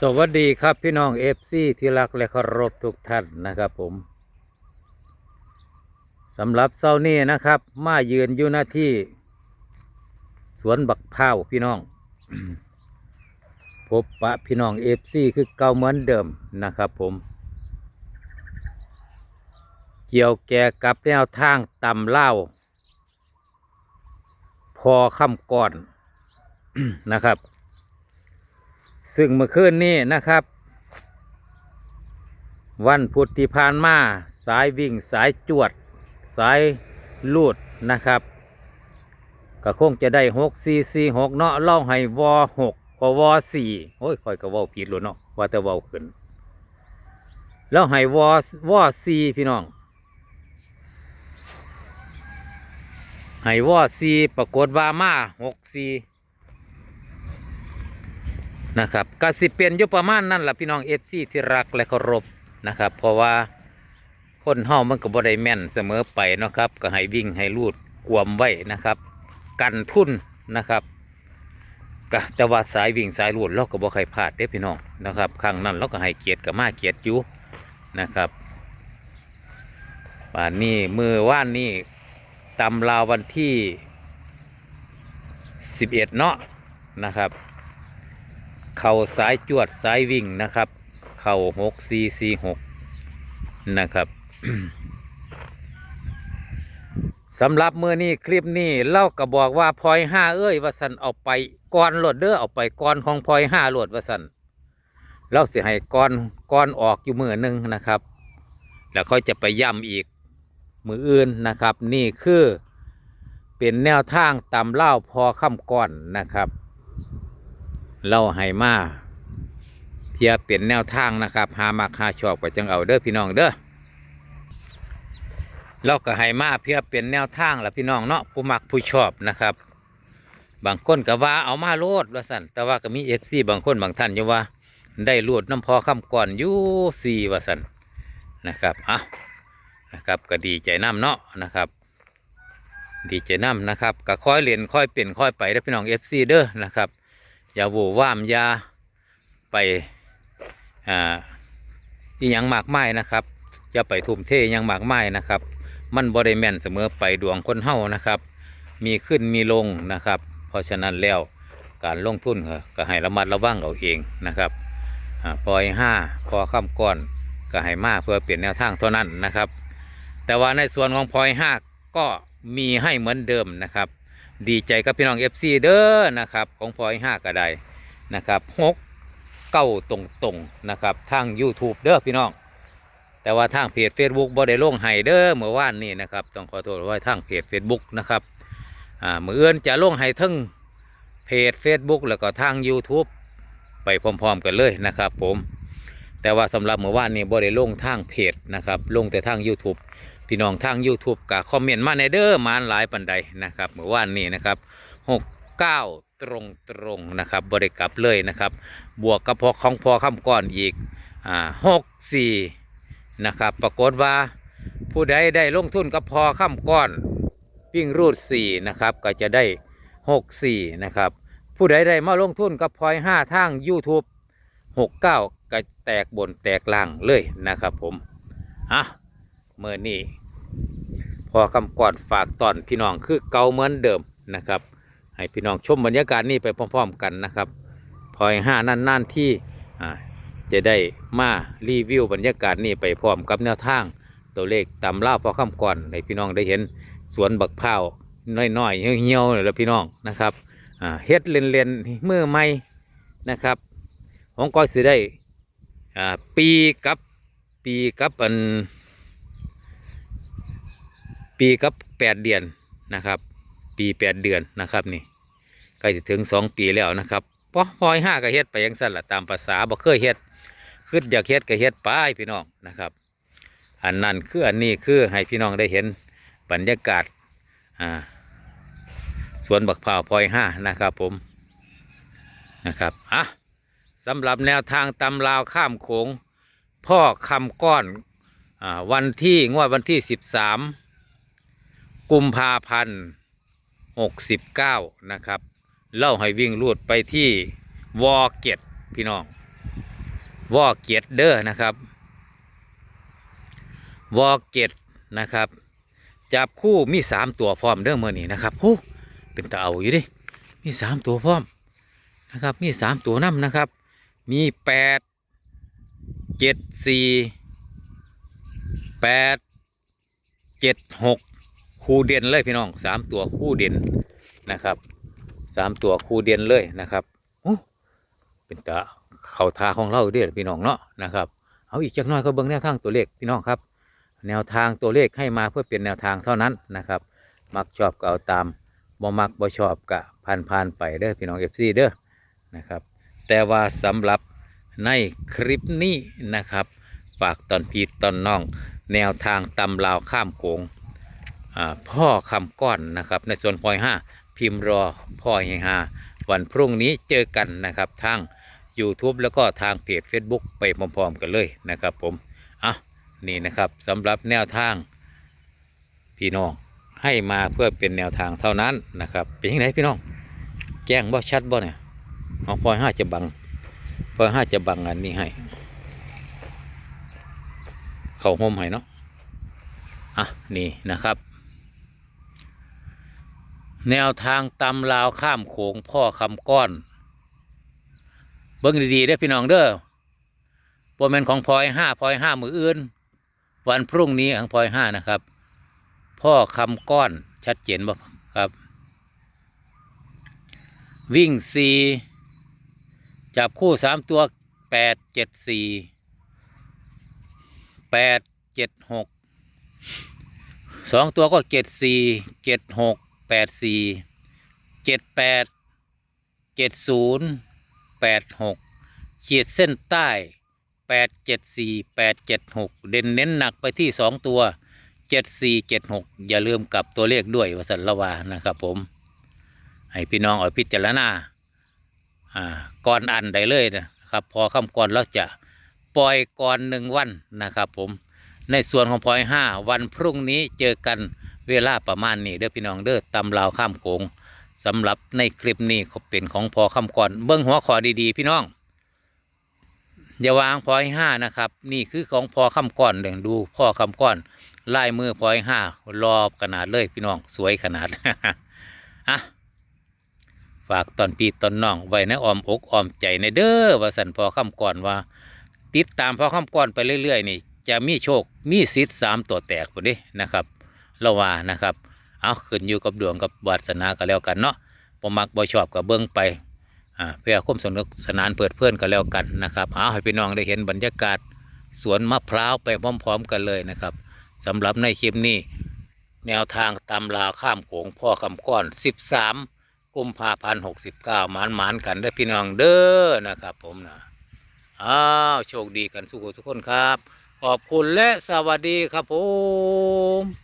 สวัสดีครับพี่น้องเอฟซีที่รักและเคารพทุกท่านนะครับผมสำหรับเช้านี้นะครับ มายืนอยู่หน้าที่ สวนบักพ้าพี่น้อง พบปะพี่น้องเอฟซีคือเก่าเหมือนเดิมนะครับผม เกี่ยวแก่กับแนวทางตำเล่า พอคำก่อนนะครับ ซึ่งเมื่อคืนนี้นะครับ วันพุธที่ผ่านมาสายวิ่งสายจวด สายลูดนะครับ ก็คงจะได้หกสี่สี่หกเนาะเล่าให้วอหกพอวอสี่โอ้ยคอยก็เว่าผิดแล้วเนาะว่าแต่ว่าขึ้นแล้วให้วอวอสี่พี่น้องให้วอสี่ปรากฏว่ามาหกสี่ นะครับก็สิเป็นอยู่ประมาณนั่นแหละพี่น้องเอฟซีที่รักและเคารพนะครับ เพราะว่าคนเฮามันก็บ่ได้แม่นเสมอไปนะครับ ก็ให้วิ่งให้รูดกวมไว้นะครับ กันทุนนะครับก็แต่ว่าสายวิ่งสายรูดเราก็บ่ใครพลาดเด้พี่น้องนะครับครั้งนั้นเราก็ให้เกียรติกับมาเกียรติอยู่นะครับป่านนี้มือว่านนี้ตำลาววันที่ 11 เนาะนะครับ เข่าสายจวดสายวิ่งนะครับ เข่าหกสี่สี่หกนะครับสำหรับมือนี้คลิปนี้เล่าก็บอกว่าพลอยห้าเอ้ยว่าสันเอาไปก้อนโหลดเด้อเอาไปก้อนของพลอยห้าโหลดว่าสันเราเสียให้ก้อนก้อนออกอยู่มือหนึ่งนะครับ แล้วค่อยจะไปย่ำอีกมืออื่นนะครับ นี่คือเป็นแนวทางตามเล่าพอค่ำก้อนนะครับ เราให้มาเพียเป็นแนวทางนะครับ หามักหาชอบก็จังเอาเด้อพี่น้องเด้อเราก็ให้มาเพียเป็นแนวทางละพี่น้องเนาะผู้มักผู้ชอบนะครับ บางคนก็ว่าเอามาโลดว่าสันแต่ว่าก็มีเอฟซีบางคนบางท่านอยู่ว่า ได้โลดน้ำพอคำก่อนอยู่สี่ว่าสันนะครับอะนะครับก็ดีใจน้ำเนาะนะครับ ดีใจน้ำนะครับก็ค่อยเรียนค่อยเปลี่ยนค่อยไปเด้อพี่น้องเอฟซีเด้อนะครับ อย่าโหวว่ามอยาไปอ่าที่ยังมากไม้นะครับจะไปทุ่มเทยังมากไม้นะครับ มันบริแมนเสมอไปดวงคนเฮานะครับ มีขึ้นมีลงนะครับ เพราะฉะนั้นแล้วการลงทุนก็ก็ให้ระมัดระวังเอาเองนะครับอ่าปล่อยห้าพอข้ามก้อนก็ให้มาเพื่อเปลี่ยนแนวทางเท่านั้นนะครับ แต่ว่าในส่วนของพลอยห้าก็มีให้เหมือนเดิมนะครับ ดีใจกับพี่น้อง FC เด้อนะครับของพลอยห้าก็ได้นะครับหกเก้าตรงตรงๆนะครับทาง YouTube เด้อพี่น้อง แต่ว่าทางเพจ Facebook บ่ได้ลงให้เด้อเมื่อวานนี้นะครับต้องขอโทษไว้ทางเพจ Facebook นะครับอ่าเมื่อเอื่นจะลงให้ทั้งเพจ Facebook แล้วก็ทาง YouTube ไปพร้อมๆกันเลยนะครับผมแต่ว่าสำหรับเมื่อวานนี้บ่ได้ลงทางเพจนะครับลงแต่ทาง YouTube พี่น้องทาง YouTube ก็คอมเมนต์มาในเด้อมาหลายปันใดนะครับเมื่อวานนี้นะครับหกเก้าตรงตรงๆนะครับบริกลับเลยนะครับ บวกกับพอของพอคำก้อนอีกอ่าหกสี่นะครับปรากฏว่าผู้ใดได้ลงทุนกับพอคำก้อนวิ่งรูดสี่นะครับก็จะได้หกสี่นะครับผู้ใดได้มาลงทุนกับพลอยห้าทาง YouTube หกเก้าก็แตกบนแตกล่างเลยนะครับผมอะ เมื่อนี้พอคำก่อนฝากตอนพี่น้องคือเก่าเหมือนเดิมนะครับ ให้พี่น้องชมบรรยากาศนี้ไปพร้อมๆกันนะครับ พอยห้านั่นๆที่จะได้มารีวิวบรรยากาศนี้ไปพร้อมกับแนวทางตัวเลขตำเล่าพอคำก่อนให้พี่น้องได้เห็นสวนบักพร้าน้อยๆเหี่ยวๆเลยละพี่น้องนะครับเฮ็ดเล่นๆมือใหม่นะครับของก้อยสิได้ปีกับปีกับอัน ปีกับแปดเดือนนะครับ ปีแปดเดือนนะครับนี่ใกล้จะถึงสองปีแล้วนะครับพอพอยห้าก็เฮ็ดไปยังสั้นละตามภาษาบ่เคยเฮ็ดคืออยากเฮ็ดก็เฮ็ดไปพี่น้องนะครับ อันนั้นคืออันนี้คือให้พี่น้องได้เห็นบรรยากาศอ่าสวนบักพร้าวพอยห้านะครับผมนะครับอะสำหรับแนวทางตำลาวข้ามโขงพ่อคำก้อนอ่าวันที่งวดวันที่สิบสาม กุมภาพันธ์หกสิบเก้านะครับ เล่าให้วิ่งลูดไปที่วอเกตพี่น้องวอเกียรเด้อนะครับวอเกียรนะครับ จับคู่มีสามตัวพร้อมเด้อเมื่อนี้นะครับโอ้เป็นตาเอาอยู่ดิมีสามตัวพร้อมนะครับ มีสามตัวน้ำนะครับ มีแปดเจ็ดสี่แปดเจ็ดหก คู่เด่นเลยพี่น้องสามตัวคู่เด่นนะครับสามตัวคู่เด่นเลยนะครับโอ้เป็นตาเข่าทาของเราเด้อพี่น้องเนาะนะครับเอาอีกจักน้อยก็เบิ่งแนวทางตัวเลขพี่น้องครับ แนวทางตัวเลขให้มาเพื่อเป็นแนวทางเท่านั้นนะครับ มักชอบก็เอาตามบ่มักบ่ชอบก็ผ่านผ่านไปเด้อพี่น้องเอฟซีเด้อนะครับ แต่ว่าสำหรับในคลิปนี้นะครับ ฝากตอนพีตอนน้อง แนวทางตำลาวข้ามโขง พ่อคำก้อนนะครับ ในส่วนพอยห้าพิมพ์รอพ่อเฮฮาวันพรุ่งนี้เจอกันนะครับทาง YouTube แล้วก็ทางเพจ Facebook ไปพร้อมๆกันเลยนะครับผมอะนี่นะครับสำหรับแนวทางพี่น้องให้มาเพื่อเป็นแนวทางเท่านั้นนะครับ เป็นยังไงพี่น้อง แจ้งบ่ชัดบ่เนี่ยเอาพอยห้าจะบังพอยห้าจะบังอันนี้ให้เขาห่มให้เนาะอะนี่นะครับ แนวทางตำลาวข้ามโขงพ่อคำก้อน เบิ้งดีๆเด้พี่น้องเด้อโปรแมนของพลอยห้าพลอยห้ามืออื่น วันพรุ่งนี้ของพลอยห้านะครับ พ่อคำก้อนชัดเจนบ่ครับ วิ่งสี่จับคู่สามตัวแปดเจ็ดสี่แปดเจ็ดหกสองตัวก็เจ็ดสี่เจ็ดหก แปดสี่เจ็ดแปดเจ็ดศูนย์แปดหกขีดเส้นใต้แปดเจ็ดสี่แปดเจ็ดหกเด่นเน้นหนักไปที่สองตัวเจ็ดสี่เจ็ดหกอย่าลืมกลับตัวเลขด้วยวสันละวานะครับผม ให้พี่น้องเอาพิจารณาอ่าก่อนอันใดเลยนะครับ พอคำก่อนแล้วจะปล่อยก่อนหนึ่งวันนะครับผมในส่วนของพลอยห้าวันพรุ่งนี้เจอกัน เวลาประมาณนี้เด้อพี่น้องเด้อตำลาวข้ามโขงสำหรับในคลิปนี้เขาเป็นของพอคำก่อนเบิ้องหัวขอดีๆ พี่น้องอย่าวางพอยห้านะครับ นี่คือของพอคำก่อนเดี๋ยวดูพ่อคำก่อนลายมือพอยห้ารอบขนาดเลยพี่น้องสวยขนาดอะฝากตอนปีตอนน้องไว้ในอ้อมอกอ้อมใจในเด้อว่าสันพอคำก่อนว่า ติดตามพอคำก่อนไปเรื่อยๆ นี่ จะมีโชคมีสิทธิ์สามตัวแตกพอดีนะครับ เราว่านะครับ เอาขึ้นอยู่กับดวงกับวาสนาก็แล้วกันเนาะบ่มักบ่ชอบกับเบิ้งไปอ่าเพื่อความสนุกสนานเปิดเพื่อนก็แล้วกันนะครับ เอาให้พี่น้องได้เห็นบรรยากาศสวนมะพร้าวไปพร้อม ๆ กันเลยนะครับสำหรับในคลิปนี้ แนวทางตำลาวข้ามโขงพ่อคำก้อน 13 กุมภาพันธ์69หมานหมานๆกันได้พี่น้องเด้อนะครับ ผมนะอ้าวโชคดีกันสุขทุกคนครับ ขอบคุณและสวัสดีครับผม